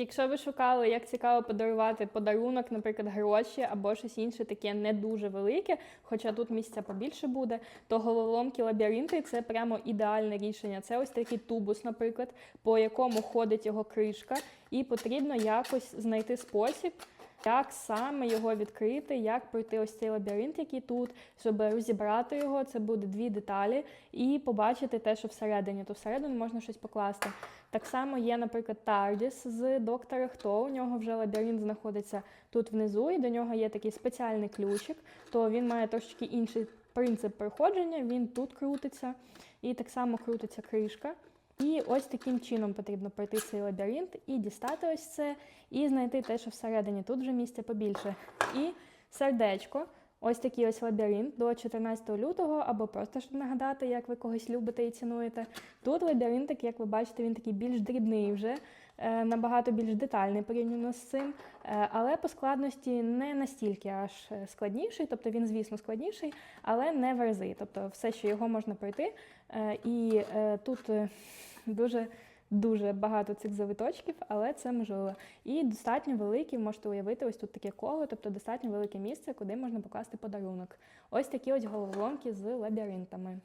Якщо ви шукали, як цікаво подарувати подарунок, наприклад, гроші або щось інше таке не дуже велике, хоча тут місця побільше буде, то головоломки лабіринти це прямо ідеальне рішення. Це ось такий тубус, наприклад, по якому ходить його кришка, і потрібно якось знайти спосіб. Як саме його відкрити, як пройти ось цей лабіринт, який тут, щоб розібрати його, це буде дві деталі, і побачити те, що всередині, то всередину можна щось покласти. Так само є, наприклад, Тардіс з доктора Хто. У нього вже лабіринт знаходиться тут внизу, і до нього є такий спеціальний ключик, то він має трошечки інший принцип проходження, він тут крутиться, і так само крутиться кришка. І ось таким чином потрібно пройти цей лабіринт і дістати ось це, і знайти те, що всередині. Тут вже місця побільше. І сердечко. Ось такий ось лабіринт до 14 лютого, або просто щоб нагадати, як ви когось любите і цінуєте. Тут лабіринтик, як ви бачите, він такий більш дрібний вже, е, набагато більш детальний порівняно з цим. Е, Але по складності не настільки аж складніший, тобто він, звісно, складніший, але не в рази. Тобто все, що його можна пройти. Е, І тут дуже. Дуже багато цих завиточків, але це можливо. І достатньо великі, можете уявити, ось тут таке коло, тобто достатньо велике місце, куди можна покласти подарунок. Ось такі ось головоломки з лабіринтами.